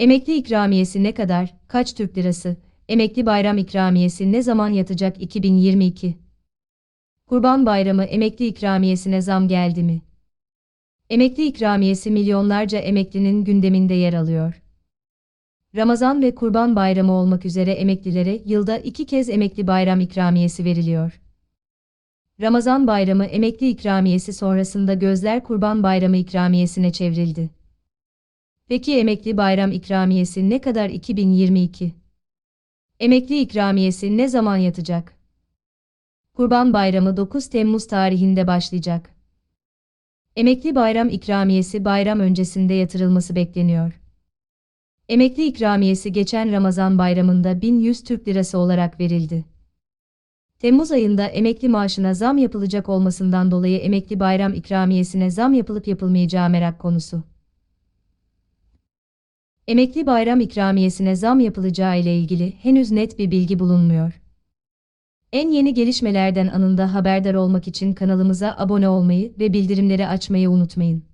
Emekli ikramiyesi ne kadar, kaç Türk lirası, emekli bayram ikramiyesi ne zaman yatacak 2022? Kurban Bayramı emekli ikramiyesine zam geldi mi? Emekli ikramiyesi milyonlarca emeklinin gündeminde yer alıyor. Ramazan ve Kurban Bayramı olmak üzere emeklilere yılda iki kez emekli bayram ikramiyesi veriliyor. Ramazan Bayramı emekli ikramiyesi sonrasında gözler Kurban Bayramı ikramiyesine çevrildi. Peki emekli bayram ikramiyesi ne kadar 2022? Emekli ikramiyesi ne zaman yatacak? Kurban Bayramı 9 Temmuz tarihinde başlayacak. Emekli bayram ikramiyesi bayram öncesinde yatırılması bekleniyor. Emekli ikramiyesi geçen Ramazan bayramında 1100 Türk Lirası olarak verildi. Temmuz ayında emekli maaşına zam yapılacak olmasından dolayı emekli bayram ikramiyesine zam yapılıp yapılmayacağı merak konusu. Emekli bayram ikramiyesine zam yapılacağı ile ilgili henüz net bir bilgi bulunmuyor. En yeni gelişmelerden anında haberdar olmak için kanalımıza abone olmayı ve bildirimleri açmayı unutmayın.